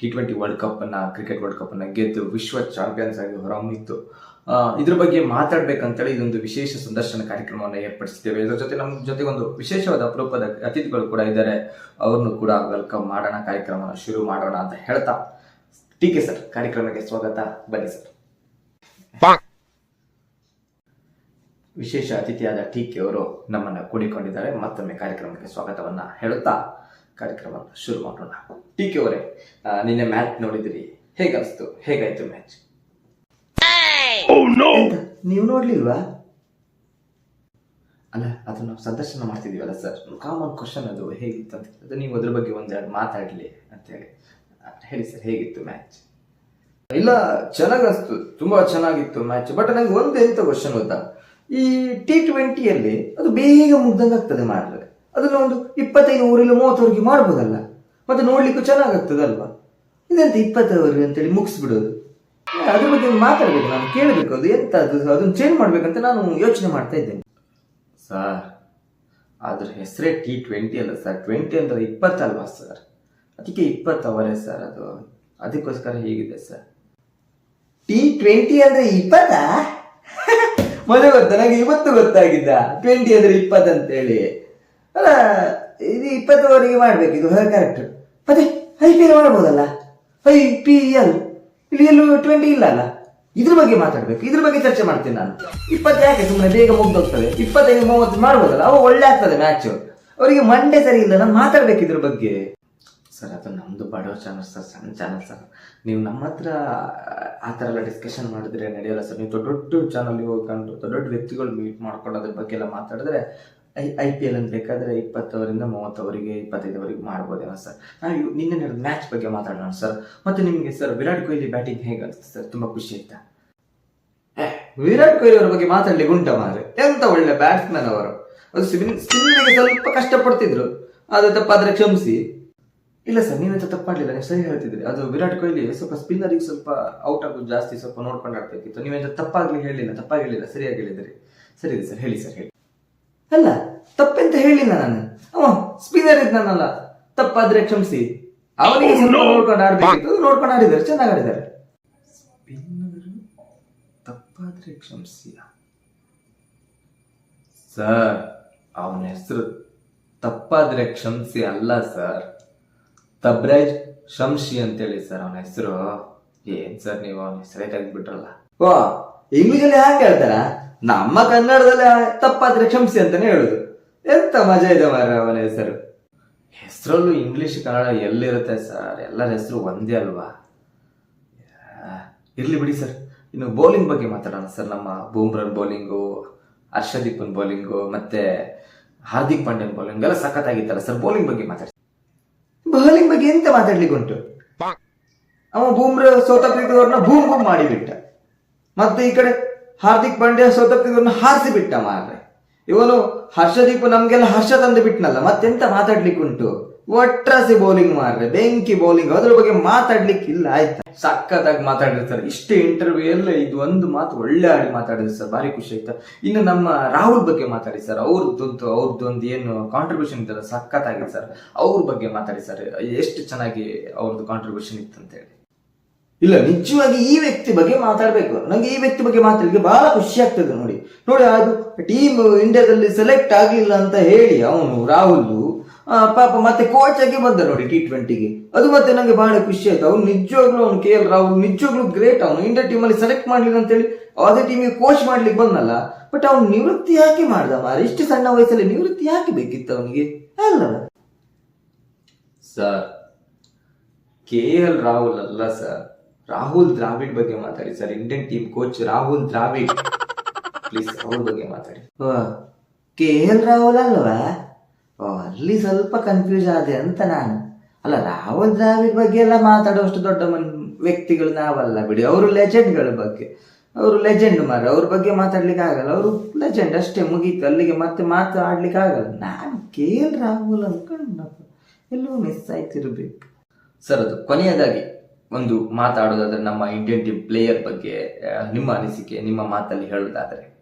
T twenty world cup ಅನ್ನ cricket world cup ಅನ್ನ ಗೆದ್ದು ವಿಶ್ವ ಚಾಂಪಿಯನ್ಸ್ ಆಗಿ ಹೊರಹೊಮ್ಮಿತ್ತು. ಇದ್ರ ಬಗ್ಗೆ ಮಾತಾಡ್ಬೇಕಂತೇಳಿ ಇದೊಂದು ವಿಶೇಷ ಸಂದರ್ಶನ ಕಾರ್ಯಕ್ರಮವನ್ನು ಏರ್ಪಡಿಸಿದ್ದೇವೆ. ಇದರ ಜೊತೆ ನಮ್ಮ ಜೊತೆಗೆ ಒಂದು ವಿಶೇಷವಾದ ಅಪರೂಪದ ಅತಿಥಿಗಳು ಕೂಡ ಇದ್ದಾರೆ. ಅವ್ರನ್ನು ಕೂಡ ವೆಲ್ಕಮ್ ಮಾಡೋಣ ಕಾರ್ಯಕ್ರಮನ ಶುರು ಮಾಡೋಣ ಅಂತ ಹೇಳ್ತಾ ಟೀಕೆ ಸರ್ ಕಾರ್ಯಕ್ರಮಕ್ಕೆ ಸ್ವಾಗತ. ಬನ್ನಿ ಸರ್ ವಿಶೇಷ ಅತಿಥಿಯಾದ ಟೀಕೆ ಅವರು ನಮ್ಮನ್ನ ಕೂಡಿಕೊಂಡಿದ್ದಾರೆ. ಮತ್ತೊಮ್ಮೆ ಕಾರ್ಯಕ್ರಮಕ್ಕೆ ಸ್ವಾಗತವನ್ನ ಹೇಳುತ್ತಾ ಕಾರ್ಯಕ್ರಮವನ್ನು ಶುರು ಮಾಡೋಣ. ಟೀಕೆ ಅವರೇ ನಿನ್ನೆ ಮ್ಯಾಚ್ ನೋಡಿದಿರಿ ಹೇಗನ್ಸ್ತು? ಹೇಗಾಯ್ತು ಮ್ಯಾಚ್? ನೀವು ನೋಡ್ಲಿಲ್ವಾ? ಅಲ್ಲ ಅದು ನಾವು ಸಂದರ್ಶನ ಮಾಡ್ತಿದೀವಲ್ಲ ಸರ್. ಕಾಮನ್ ಕ್ವಶನ್ ಅದು ಹೇಗಿತ್ತು ಅಂತ. ಅದು ನೀವು ಅದ್ರ ಬಗ್ಗೆ ಒಂದೆರಡು ಮಾತಾಡ್ಲಿ ಅಂತ ಹೇಳಿ. ಹೇಳಿ ಸರ್ ಹೇಗಿತ್ತು ಮ್ಯಾಚ್? ಇಲ್ಲ ಚೆನ್ನಾಗಿತ್ತು ಅನಿಸ್ತು ತುಂಬಾ ಚೆನ್ನಾಗಿತ್ತು ಮ್ಯಾಚ್. ಬಟ್ ನಂಗೆ ಒಂದು ಎಂತ ಕ್ವಶನ್ ಗೊತ್ತಾ? ಈ ಟಿ ಟ್ವೆಂಟಿಯಲ್ಲಿ ಅದು ಬೇಗ ಮುಗ್ದಂಗೆ ಆಗ್ತದೆ ಮಾಡಿದ್ರೆ ಅದನ್ನ ಒಂದು ಇಪ್ಪತ್ತೈದು ಓವರಿಲ್ಲ ಮೂವತ್ತವರೆಗೆ ಮಾಡ್ಬೋದಲ್ಲ? ಮತ್ತೆ ನೋಡ್ಲಿಕ್ಕೂ ಚೆನ್ನಾಗಾಗ್ತದಲ್ವಾ? ಇದೆಂತ ಇಪ್ಪತ್ತವರೆಗೆ ಅಂತೇಳಿ ಮುಗಿಸ್ಬಿಡೋದು. ಅದ್ರ ಬಗ್ಗೆ ಮಾತಾಡ್ಬೇಕು ನಾನು ಕೇಳಬೇಕು ಅದು ಎಂತ ಅದು ಅದನ್ನು ಚೇಂಜ್ ಮಾಡ್ಬೇಕಂತ ನಾನು ಯೋಚನೆ ಮಾಡ್ತಾ ಇದ್ದೇನೆ. ಸರ್ ಅದ್ರ ಹೆಸರೇ ಟಿ ಟ್ವೆಂಟಿ ಅಲ್ಲ ಸರ್. ಟ್ವೆಂಟಿ ಅಂದ್ರೆ ಇಪ್ಪತ್ತಲ್ವಾ ಸರ್? ಅದಕ್ಕೆ ಇಪ್ಪತ್ತವರೇ ಸರ್ ಅದು. ಅದಕ್ಕೋಸ್ಕರ ಹೀಗಿದೆ ಸರ್. ಟಿ ಟ್ವೆಂಟಿ ಅಂದ್ರೆ ಇಪ್ಪತ್ತ? ಮೊದಲು ಗೊತ್ತಾ ನನಗೆ ಇವತ್ತು ಗೊತ್ತಾಗಿದ್ದ. ಟ್ವೆಂಟಿ ಅಂದ್ರೆ ಇಪ್ಪತ್ತು ಅಂತೇಳಿ ಅಲ್ಲ, ಇದು ಇಪ್ಪತ್ತುವರೆಗೆ ಮಾಡ್ಬೇಕು, ಇದು ಕರೆಕ್ಟ್ ಮತ್ತೆ ಐ ಪಿ ಎಲ್ ಮಾಡ್ಬೋದಲ್ಲ? ಐ ಪಿ ಎಲ್ ಇಲ್ಲಿ ಎಲ್ಲೂ ಟ್ವೆಂಟಿ ಇಲ್ಲ ಅಲ್ಲ? ಇದ್ರ ಬಗ್ಗೆ ಮಾತಾಡ್ಬೇಕು, ಇದ್ರ ಬಗ್ಗೆ ಚರ್ಚೆ ಮಾಡ್ತೀನಿ ನಾನು. ಇಪ್ಪತ್ತು ಯಾಕೆ ಸುಮ್ಮನೆ ಬೇಗ ಮುಗ್ದೋಗ್ತದೆ? ಇಪ್ಪತ್ತೈದು, ಮೂವತ್ತು ಮಾಡ್ಬೋದಲ್ಲ? ಅವು ಒಳ್ಳೆ ಆಗ್ತದೆ ಮ್ಯಾಚ್ ಅವರಿಗೆ ಮಂಡೆ ಸರಿ ಇಲ್ಲ, ನಾನು ಮಾತಾಡ್ಬೇಕು ಇದ್ರ ಬಗ್ಗೆ. ಸರ್, ಅದು ನಮ್ದು ಬಡವ ಚಾನಲ್ ಸರ್, ಸಣ್ಣ ಚಾನಲ್ ಸರ್. ನೀವು ನಮ್ಮ ಹತ್ರ ಆ ಥರ ಎಲ್ಲ ಡಿಸ್ಕಷನ್ ಮಾಡಿದ್ರೆ ನಡೆಯಲ್ಲ ಸರ್. ನೀವು ದೊಡ್ಡ ದೊಡ್ಡ ಚಾನಲ್ಗೆ ಹೋಗ್ಕೊಂಡು ದೊಡ್ಡ ದೊಡ್ಡ ವ್ಯಕ್ತಿಗಳು ಮೀಟ್ ಮಾಡ್ಕೊಂಡು ಅದ್ರ ಬಗ್ಗೆ ಎಲ್ಲ ಮಾತಾಡಿದ್ರೆ ಐ ಐ ಪಿ ಎಲ್ ಅಂತ ಬೇಕಾದ್ರೆ ಇಪ್ಪತ್ತವರಿಂದ ಮೂವತ್ತವರಿಗೆ, ಇಪ್ಪತ್ತೈದವರೆಗೆ ಮಾಡ್ಬೋದೇನೋ ಸರ್. ನಾವು ನಿನ್ನೆ ನಡೆದ ಮ್ಯಾಚ್ ಬಗ್ಗೆ ಮಾತಾಡೋಣ ಸರ್. ಮತ್ತೆ ನಿಮಗೆ ಸರ್ ವಿರಾಟ್ ಕೊಹ್ಲಿ ಬ್ಯಾಟಿಂಗ್ ಹೇಗೆ ಸರ್? ತುಂಬಾ ಖುಷಿ ಆಯ್ತಾ? ವಿರಾಟ್ ಕೊಹ್ಲಿ ಅವರ ಬಗ್ಗೆ ಮಾತಾಡ್ಲಿಕ್ಕೆ ಉಂಟ ಮಾರೆ ಎಂತ ಒಳ್ಳೆ ಬ್ಯಾಟ್ಸ್ಮನ್ ಅವರು. ಅದು ಸ್ಪಿನ್ ಸ್ಪಿನ್ನಿಗೆ ಸ್ವಲ್ಪ ಕಷ್ಟಪಡ್ತಿದ್ರು. ಅದು ತಪ್ಪಾದ್ರೆ ಕ್ಷಮಿಸಿ. ಇಲ್ಲ ಸರ್ ನೀವೆಂತ ತಪ್ಪಾಡಲಿಲ್ಲ, ನೀವು ಸರಿ ಹೇಳ್ತಿದ್ರಿ. ಅದು ವಿರಾಟ್ ಕೊಹ್ಲಿ ಸ್ವಲ್ಪ ಸ್ಪಿನ್ನರಿಗೆ ಸ್ವಲ್ಪ ಔಟ್ ಆಗೋದು ಜಾಸ್ತಿ ಸ್ವಲ್ಪ ನೋಡ್ಕೊಂಡು ಆಡ್ಬೇಕಿತ್ತು. ನೀವೆಂತ ತಪ್ಪಾಗ್ಲಿ ಹೇಳಿಲ್ಲ ತಪ್ಪಾಗಿ ಹೇಳಿಲ್ಲ ಸರಿಯಾಗಿ ಹೇಳಿದ್ರಿ. ಸರಿ ಸರ್, ಹೇಳಿ ಸರ್, ಹೇಳಿ. ಅಲ್ಲ ತಪ್ಪೆಂತ ಹೇಳಿಲ್ಲ ನಾನು. ಅವ ಸ್ಪಿನ್ನರ್ ನಾನಲ್ಲ ತಪ್ಪಾದ್ರೆ ಕ್ಷಮಿಸಿ. ಅವನಿಗೆ ಸ್ವಲ್ಪ ನೋಡ್ಕೊಂಡು ಆಡ್ಬೇಕಿತ್ತು ನೋಡ್ಕೊಂಡು ಆಡಿದ್ದಾರೆ ಚೆನ್ನಾಗಿ ಆಡಿದ್ದಾರೆ. ಸ್ಪಿನ್ನರ್ ತಪ್ಪಾದ್ರೆ ಕ್ಷಮಿಸಿ. ಸರ್ ಅವನ ಹೆಸರು ತಪ್ಪಾದ್ರೆ ಕ್ಷಮಿಸಿ ಅಲ್ಲ ಸರ್ ತಬ್ರಾಜ್ ಶಂಶಿ ಅಂತೇಳಿ ಸರ್ ಅವನ ಹೆಸರು. ಏನ್ ಸರ್ ನೀವು ಅವನ ಹೆಸರೇ ತೆಗೆದ್ಬಿಟ್ರಲ್ಲ? ಓ ಇಂಗ್ಲಿಷಲ್ಲಿ ಹಾಕಿ ಹೇಳ್ತಾರ? ನಮ್ಮ ಕನ್ನಡದಲ್ಲಿ ತಪ್ಪಾದ್ರೆ ಕ್ಷಮಿಸಿ ಅಂತಾನೆ ಹೇಳುದು. ಎಂತ ಮಜಾ ಇದೆ ಮಾರ ಅವನ ಹೆಸರು? ಹೆಸರಲ್ಲೂ ಇಂಗ್ಲಿಷ್ ಕನ್ನಡ ಎಲ್ಲಿರುತ್ತೆ ಸರ್? ಎಲ್ಲರ ಹೆಸರು ಒಂದೇ ಅಲ್ವಾ? ಆ, ಇರ್ಲಿ ಬಿಡಿ ಸರ್. ಇನ್ನು ಬೌಲಿಂಗ್ ಬಗ್ಗೆ ಮಾತಾಡೋಣ ಸರ್. ನಮ್ಮ ಬೂಮ್ರನ್ ಬೌಲಿಂಗು ಹರ್ಷದೀಪನ್ ಬೌಲಿಂಗು ಮತ್ತೆ ಹಾರ್ದಿಕ್ ಪಾಂಡ್ಯನ್ ಬೌಲಿಂಗ್ ಎಲ್ಲ ಸಖತ್ತಾಗಿತ್ತಲ್ಲ ಸರ್? ಬೌಲಿಂಗ್ ಬಗ್ಗೆ ಮಾತಾಡಿ. ಬೌಲಿಂಗ್ ಬಗ್ಗೆ ಎಂತ ಮಾತಾಡ್ಲಿಕ್ಕೆ ಉಂಟು? ಅವ ಬೂಮ್ರ ಸೋತಪ್ಪಿದವ್ರನ್ನ ಬೂಮ್ ಬೂಮ್ ಮಾಡಿಬಿಟ್ಟ ಮತ್ತೆ ಈ ಕಡೆ ಹಾರ್ದಿಕ್ ಪಾಂಡ್ಯ ಸೋತಪ್ಪಿದವ್ರನ್ನ ಹಾರಿಸಿ ಬಿಟ್ಟ ಮಾರ್ರೆ. ಇವನು ಹರ್ಷದೀಪ್ ನಮ್ಗೆಲ್ಲ ಹರ್ಷ ತಂದು ಬಿಟ್ನಲ್ಲ, ಮತ್ತೆಂತ ಮಾತಾಡ್ಲಿಕ್ಕೆ ಉಂಟು? ಒಟ್ರಾಸಿ ಬೌಲಿಂಗ್ ಮಾರ್ರೆ, ಬೆಂಕಿ ಬೌಲಿಂಗ್ ಅದ್ರ ಬಗ್ಗೆ ಮಾತಾಡ್ಲಿಕ್ಕೆ ಇಲ್ಲ, ಆಯ್ತಾ? ಸಖತ್ತಾಗಿ ಮಾತಾಡಿರ್ತಾರೆ ಸರ್ ಇಷ್ಟೇ ಇಂಟರ್ವ್ಯೂ ಎಲ್ಲ ಇದು ಒಂದು ಮಾತು ಒಳ್ಳೆ ಆಡಿ ಮಾತಾಡಿದ್ರು ಸರ್ ಭಾರಿ ಖುಷಿ ಆಯ್ತಾ? ಇನ್ನು ನಮ್ಮ ರಾಹುಲ್ ಬಗ್ಗೆ ಮಾತಾಡಿ ಸರ್ ಅವ್ರದ್ದೊಂದು ಅವ್ರದ್ದೊಂದು ಏನು ಕಾಂಟ್ರಿಬ್ಯೂಷನ್ ಇತ್ತಲ್ಲ, ಸಖತ್ತಾಗಿದೆ ಸರ್ ಅವ್ರ ಬಗ್ಗೆ ಮಾತಾಡಿ ಸರ್ ಎಷ್ಟು ಚೆನ್ನಾಗಿ ಅವ್ರದ್ದು ಕಾಂಟ್ರಿಬ್ಯೂಷನ್ ಇತ್ತು ಅಂತ ಹೇಳಿ ಇಲ್ಲ, ನಿಜವಾಗಿ ಈ ವ್ಯಕ್ತಿ ಬಗ್ಗೆ ಮಾತಾಡಬೇಕು. ನಂಗೆ ಈ ವ್ಯಕ್ತಿ ಬಗ್ಗೆ ಮಾತಾಡಲಿಕ್ಕೆ ಬಹಳ ಖುಷಿ ಆಗ್ತದೆ ನೋಡಿ. ನೋಡಿ, ಅದು ಟೀಮ್ ಇಂಡಿಯಾದಲ್ಲಿ ಸೆಲೆಕ್ಟ್ ಆಗಲಿಲ್ಲ ಅಂತ ಹೇಳಿ ಅವನು ರಾಹುಲ್ ಪಾಪ ಮತ್ತೆ ಕೋಚ್ ಆಗಿ ಬಂದ ನೋಡಿ ಟಿ ಟ್ವೆಂಟಿಗೆ ಅದು ಮತ್ತೆ ನಂಗೆ ಬಹಳ ಖುಷಿ ಆಯ್ತು. ಅವ್ನು ನಿಜವಾಗ್ಲೂ ಅವ್ನು ಕೆ ಎಲ್ ರಾಹುಲ್, ನಿಜವಾಗ್ಲೂ ಗ್ರೇಟ್ ಅವನು. ಇಂಡಿಯಾ ಟೀಮ್ ಅಲ್ಲಿ ಸೆಲೆಕ್ಟ್ ಮಾಡಲಿಲ್ಲ ಅಂತ ಹೇಳಿ ಅದೇ ಟೀಮಿಗೆ ಕೋಚ್ ಮಾಡ್ಲಿಕ್ಕೆ ಬಂದಲ್ಲ. ಬಟ್ ಅವ್ನು ನಿವೃತ್ತಿ ಯಾಕೆ ಮಾಡ್ದ ಮಾರ? ಇಷ್ಟು ಸಣ್ಣ ವಯಸ್ಸಲ್ಲಿ ನಿವೃತ್ತಿ ಯಾಕೆ ಬೇಕಿತ್ತು ಅವನಿಗೆ? ಅಲ್ಲ. ಸರ್ ಕೆ ಎಲ್ ರಾಹುಲ್ ಅಲ್ಲ ಸರ್ ರಾಹುಲ್ ದ್ರಾವಿಡ್ ಬಗ್ಗೆ ಮಾತಾಡಿ sir. Indian team coach Rahul Dravid. Please ಅವ್ರ ಬಗ್ಗೆ ಮಾತಾಡಿ. ಕೆ ಎಲ್ ರಾಹುಲ್ ಅಲ್ವಾ? ಅಲ್ಲಿ ಸ್ವಲ್ಪ ಕನ್ಫ್ಯೂಸ್ ಆದೆ ಅಂತ ನಾನು. ಅಲ್ಲ ರಾಹುಲ್ ದ್ರಾವಿಡ್ ಬಗ್ಗೆ ಎಲ್ಲ ಮಾತಾಡುವಷ್ಟು ದೊಡ್ಡ ಮನ್ ವ್ಯಕ್ತಿಗಳು ನಾವಲ್ಲ ಬಿಡಿ. ಅವರು ಲೆಜೆಂಡ್ಗಳ ಬಗ್ಗೆ. ಅವರು ಲೆಜೆಂಡ್ ಮಾರ ಅವ್ರ ಬಗ್ಗೆ ಮಾತಾಡ್ಲಿಕ್ಕೆ ಆಗಲ್ಲ. ಅವರು ಲೆಜೆಂಡ್ ಅಷ್ಟೇ ಮುಗೀತು. ಅಲ್ಲಿಗೆ ಮತ್ತೆ ಮಾತಾಡ್ಲಿಕ್ಕೆ ಆಗಲ್ಲ. ನಾನು ಕೆ ಎಲ್ ರಾಹುಲ್ ಅನ್ಕೊಂಡಪ್ಪ. ಎಲ್ಲೋ ಮಿಸ್ ಆಯ್ತಿರ್ಬೇಕು. ಸರ್ ಅದು ಕೊನೆಯದಾಗಿ ಒಂದು ಮಾತಾಡೋದಾದ್ರೆ ನಮ್ಮ ಇಂಡಿಯನ್ ಟೀಮ್ ಪ್ಲೇಯರ್ ಬಗ್ಗೆ ನಿಮ್ಮ ಅನಿಸಿಕೆ ನಿಮ್ಮ ಮಾತಲ್ಲಿ ಹೇಳೋದಾದ್ರೆ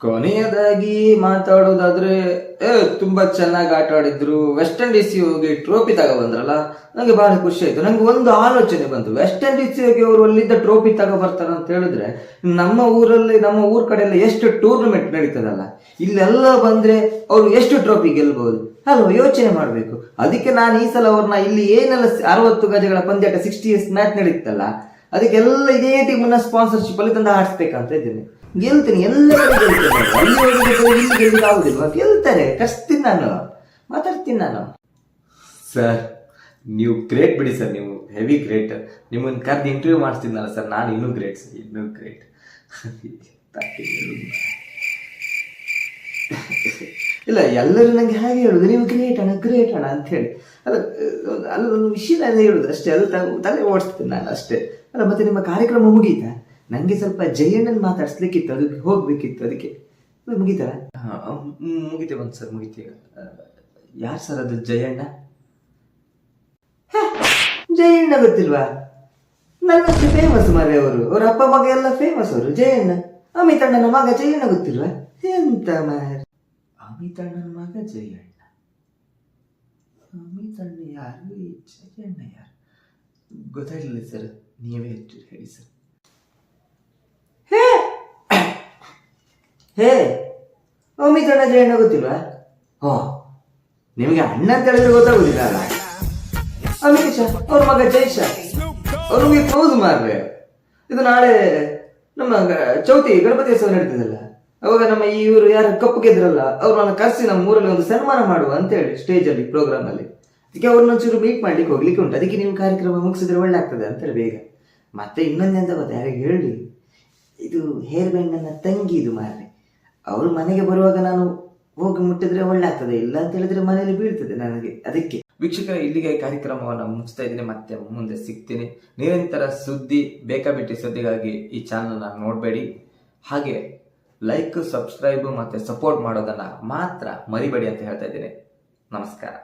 ಕೊನೆಯದಾಗಿ ಮಾತಾಡೋದಾದ್ರೆ, ಏ, ತುಂಬಾ ಚೆನ್ನಾಗಿ ಆಟ ಆಡಿದ್ರು. ವೆಸ್ಟ್ ಇಂಡೀಸ್ ಹೋಗಿ ಟ್ರೋಫಿ ತಗೋ ಬಂದ್ರಲ್ಲ ನಂಗೆ ಬಹಳ ಖುಷಿ ಆಯ್ತು. ನಂಗೆ ಒಂದು ಆಲೋಚನೆ ಬಂತು. ವೆಸ್ಟ್ ಇಂಡೀಸ್ ಹೋಗಿ ಅವರು ಅಲ್ಲಿದ್ದ ಟ್ರೋಫಿ ತಗ ಬರ್ತಾರ ಅಂತ ಹೇಳಿದ್ರೆ, ನಮ್ಮ ಊರಲ್ಲಿ, ನಮ್ಮ ಊರ್ ಕಡೆ ಎಲ್ಲ ಎಷ್ಟು ಟೂರ್ನಮೆಂಟ್ ನಡೀತದಲ್ಲ? ಇಲ್ಲೆಲ್ಲ ಬಂದ್ರೆ ಅವ್ರು ಎಷ್ಟು ಟ್ರೋಫಿ ಗೆಲ್ಬಹುದು ಅಲ್ವಾ? ಯೋಚನೆ ಮಾಡ್ಬೇಕು. ಅದಕ್ಕೆ ನಾನು ಈ ಸಲ ಅವ್ರನ್ನ ಇಲ್ಲಿ ಏನೆಲ್ಲ ಅರವತ್ತು ಗಜಗಳ ಪಂದ್ಯಾಟ ಸಿಕ್ಸ್ಟಿ ಇಯರ್ಸ್ ಮ್ಯಾಚ್ ನಡೀತಲ್ಲ ಅದಕ್ಕೆಲ್ಲ ಇದೇ ಟೀಮ್ನ ಸ್ಪಾನ್ಸರ್ಶಿಪ್ ಅಲ್ಲಿ ತಂದು ಆಡಿಸ್ಬೇಕಂತ ಇದ್ದೀನಿ. ಗೆಲ್ತೀನಿ ಎಲ್ಲರೂ ಗೆಲ್ತೇನೆ. ಅಲ್ಲಿ ಹೋಗಿದ್ದು ಇಲ್ಲಿ ಗೆಲ್ಲಿಕ್ಕೆ ಆಗುದಿಲ್ವಾ ಗೆಲ್ತಾರೆ ಕಸ್ತೀನಿ ನಾನು ಮಾತಾಡ್ತೀನಿ ನಾನು. ಸರ್ ನೀವು ಗ್ರೇಟ್ ಬಿಡಿ ಸರ್ ನೀವು ಹೆವಿ ಗ್ರೇಟ್ ನಿಮ್ಮನ್ನು ಕರೆದು ಇಂಟರ್ವ್ಯೂ ಮಾಡಿಸ್ತಿದ್ನಲ್ಲ ಸರ್ ನಾನು ಇನ್ನೂ ಗ್ರೇಟ್ ಸರ್ ಇನ್ನೂ ಗ್ರೇಟ್ ಇಲ್ಲ ಎಲ್ಲರೂ ನನಗೆ ಹಾಗೆ ಹೇಳುದು. ನೀವು ಗ್ರೇಟ್ ಅಣ್ಣ ಗ್ರೇಟ್ ಅಣ್ಣ ಅಂತ ಹೇಳಿ. ಅಲ್ಲ ಅಲ್ಲ ಒಂದು ವಿಷಯ ಎಲ್ಲ ಹೇಳುದು ಅಷ್ಟೇ. ಅದು ತಲೆ ಓಡಿಸ್ತೀನಿ ನಾನು ಅಷ್ಟೇ. ಅಲ್ಲ ಮತ್ತೆ ನಿಮ್ಮ ಕಾರ್ಯಕ್ರಮ ಮುಗೀತಾ? ನಂಗೆ ಸ್ವಲ್ಪ ಜಯಣ್ಣನ್ ಮಾತಾಡಿಸ್ಲಿಕ್ಕಿತ್ತು ಅದಕ್ಕೆ ಹೋಗ್ಬೇಕಿತ್ತು ಅದಕ್ಕೆ. ಮುಗಿತಾರ ಮುಗಿತೆ ಬಂತು ಸರ್ ಮುಗಿತೆ ಯಾರು ಸರ್ ಅದು ಜಯಣ್ಣ? ಹ, ಜಯಣ್ಣ ಗೊತ್ತಿಲ್ವಾ? ನನ್ನಷ್ಟು ಫೇಮಸ್ ಮರೆ ಅವರು. ಅವ್ರ ಅಪ್ಪ ಮಗ ಎಲ್ಲ ಫೇಮಸ್ ಅವರು ಜಯಣ್ಣ. ಅಮಿತ್ ಅಣ್ಣನ ಮಗ ಜಯಣ್ಣ ಗೊತ್ತಿಲ್ವಾ? ಎಂತ ಮಾರ. ಅಮಿತ್ ಅಣ್ಣನ ಮಗ ಜಯಣ್ಣ. ಅಮಿತ್ ಅಣ್ಣ ಯಾರು ಜಯಣ್ಣ ಯಾರು? ಗೊತ್ತಾಗಲಿಲ್ಲ ಸರ್ ನೀವೇ ಹೆಚ್ಚು ಹೇಳಿ ಸರ್ ಹೇ ಹೇ ಅಮಿತ್ ಅಣ್ಣ ಜಯಣ್ಣ ಗೊತ್ತಿಲ್ವಾ ಓ ನಿಮಗೆ ಅಣ್ಣ ಅಂತ ಹೇಳಿದ್ರೆ ಗೊತ್ತಾಗುದಿಲ್ಲ ಅಲ್ಲ? ಅಮಿತ್ ಶಾ ಅವ್ರ ಮಗ ಜೈ ಶಾ ಅವ್ರಿಗೆ ಕ್ಲೋಸ್ ಮಾರ್ರೆ ಇದು ನಾಳೆ ನಮ್ಮ ಚೌತಿ ಗಣಪತಿ ಉತ್ಸವ ನಡೀತದಲ್ಲ? ಅವಾಗ ನಮ್ಮ ಈ ಇವರು ಯಾರು ಕಪ್ಪು ಗೆದ್ರಲ್ಲ ಅವ್ರನ್ನ ಕರೆಸಿ ನಮ್ಮ ಊರಲ್ಲಿ ಒಂದು ಸನ್ಮಾನ ಮಾಡುವ ಅಂತ ಹೇಳಿ ಸ್ಟೇಜ್ ಅಲ್ಲಿ ಪ್ರೋಗ್ರಾಮ್ ಅಲ್ಲಿ. ಅದಕ್ಕೆ ಅವ್ರನ್ನ ಒಂಚೂರು ಮೀಟ್ ಮಾಡ್ಲಿಕ್ಕೆ ಹೋಗ್ಲಿಕ್ಕೆ ಉಂಟು. ಅದಕ್ಕೆ ನೀವು ಕಾರ್ಯಕ್ರಮ ಮುಗಿಸಿದ್ರೆ ಒಳ್ಳೆ ಆಗ್ತದೆ ಅಂತ ಹೇಳಿ ಬೇಗ. ಮತ್ತೆ ಇನ್ನೊಂದೆಂತ ಗೊತ್ತಾ, ಯಾರಿಗೆ ಹೇಳಿ? ಇದು ಹೇರ್ ಬ್ಯಾಂಡ್ ನನ್ನ ತಂಗಿ ಇದು ಮಾರ್ರೆ. ಅವ್ರು ಮನೆಗೆ ಬರುವಾಗ ನಾನು ಹೋಗಿ ಮುಟ್ಟಿದ್ರೆ ಒಳ್ಳೆ ಆಗ್ತದೆ ಇಲ್ಲ ಅಂತ ಹೇಳಿದ್ರೆ ಮನೆಯಲ್ಲಿ ಬೀಳ್ತದೆ ನನಗೆ, ಅದಕ್ಕೆ. ವೀಕ್ಷಕರ, ಇಲ್ಲಿಗೆ ಕಾರ್ಯಕ್ರಮವನ್ನು ಮುಗಿಸ್ತಾ ಇದ್ದೀನಿ, ಮತ್ತೆ ಮುಂದೆ ಸಿಗ್ತೀನಿ. ನಿರಂತರ ಸುದ್ದಿ, ಬೇಕಾಬಿಟ್ಟಿ ಸುದ್ದಿಗಾಗಿ ಈ ಚಾನಲ್ನ ನೋಡಬೇಡಿ. ಹಾಗೆ ಲೈಕ್ ಸಬ್ಸ್ಕ್ರೈಬ್ ಮತ್ತೆ ಸಪೋರ್ಟ್ ಮಾಡೋದನ್ನ ಮಾತ್ರ ಮರಿಬೇಡಿ ಅಂತ ಹೇಳ್ತಾ ಇದ್ದೀನಿ. ನಮಸ್ಕಾರ.